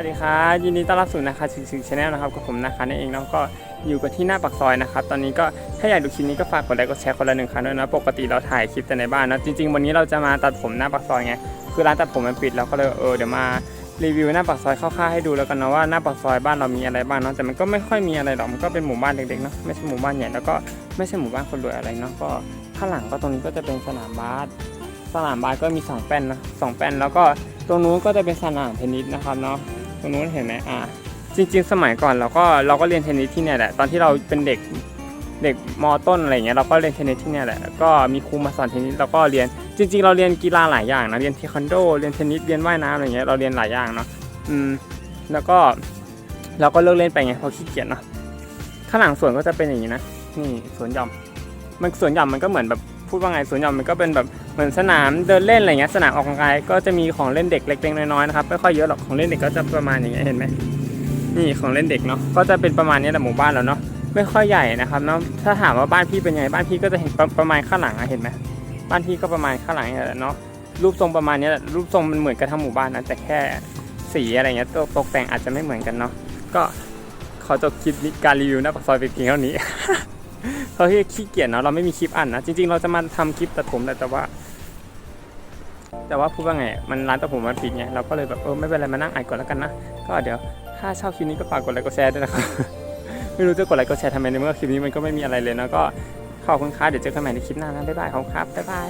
วัสดีครับยินดีต้อนรับสู่นะคะชิงชิงชาแนลนะครับกับผมนะคะนั่นเองเนาะก็อยู่กันที่หน้าปากซอยนะครับตอนนี้ก็ถ้าอยากดูคลิปนี้ก็ฝากกดไลค์กดแชร์คนละหนึ่งครั้งด้วยนะปกติเราถ่ายคลิปแต่ในบ้านนะจริงๆวันนี้เราจะมาตัดผมหน้าปากซอยไงคือร้านตัดผมมันปิดเราก็เลยเออเดี๋ยวมารีวิวหน้าปากซอยคร่าวๆให้ดูแล้วกันนะว่าหน้าปากซอยบ้านเรามีอะไรบ้างเนาะแต่มันก็ไม่ค่อยมีอะไรหรอกมันก็เป็นหมู่บ้านเด็กๆเนาะไม่ใช่หมู่บ้านใหญ่แล้วก็ไม่ใช่หมู่บ้านคนรวยอะไรเนาะก็ข้างหลังก็ตรงนี้ก็จะเป็นสนามบาสสนามบาสก็มีสองแป้นนะสองแป้นแล้วก็ตรงนู้นก็จะเป็นสนามเทนนิสนะครับเนาะ ตรงนู้นเห็นไหมอ่าจริง ๆ สมัยก่อนเราก็เราก็เรียนเทนนิสที่เนี่ยแหละตอนที่เราเป็นเด็กเด็กมต้นอะไรเงี้ยเราก็เรียนเทนนิสที่เนี่ยแหละแล้วก็มีครูมาสอนเทนนิสเราก็เรียนจริง ๆ เราเรียนกีฬาหลายอย่างนะเรียนเทควันโดเรียนเทนนิสเรียนว่ายน้ำอะไรเงี้ยเราเรียนหลายอย่างเนาะอืมแล้วก็เราก็เลิกเล่นไปไงเพราะขี้เกียจเนาะข้างหลังสวนก็จะเป็นอย่างนี้นะนี่สวนหย่อม มันสวนหย่อมมันก็เหมือนแบบ พูดว่าไงสวนหย่อมมันก็เป็นแบบเหมือนสนามเดินเล่นอะไรเงี้ยสนามออกกำลังกายก็จะมีของเล่นเด็กเล็กๆน้อยๆนะครับไม่ค่อยเยอะหรอกของเล่นเด็กก็จะประมาณอย่างเงี้ยเห็นไหมนี่ของเล่นเด็กเนาะก็จะเป็นประมาณนี้แหละหมู่บ้านเราเนาะไม่ค่อยใหญ่นะครับเนาะถ้าถามว่าบ้านพี่เป็นไงบ้านพี่ก็จะเห็นประประมาณข้างหลังอะเห็นไหมบ้านพี่ก็ประมาณข้างหลังนี่แหละเนาะรูปทรงประมาณนี้แหละรูปทรงมันเหมือนกันทั้งหมู่บ้านนะแต่แค่สีอะไรเงี้ยตกตกแต่งอาจจะไม่เหมือนกันเนาะก็ขอจบคลิปนี้การรีวิวหน้าปากซอยไปเพียงเท่านี้ เพราะที่ขี้เกียจเนาะเราไม่มีคลิปอันนะจริงๆ เราจะมาทำคลิปตัดผมแต่ว่า แต่ว่าพูดว่าไงมันร้านตัดผมมันปิดไงเราก็เลยแบบเออไม่เป็นไรมานั่งอ่านก่อนแล้วกันนะก็เดี๋ยวถ้าชอบคลิปนี้ก็ฝากกดไลค์กดแชร์ด้วยนะครับไม่รู้จะกดไลค์กดแชร์ทำไมในเมื่อคลิปนี้มันก็ไม่มีอะไรเลยนะก็ขอบคุณครับเดี๋ยวเจอกันใหม่ในคลิปหน้านะบ๊ายบายขอบคุณครับบ๊ายบาย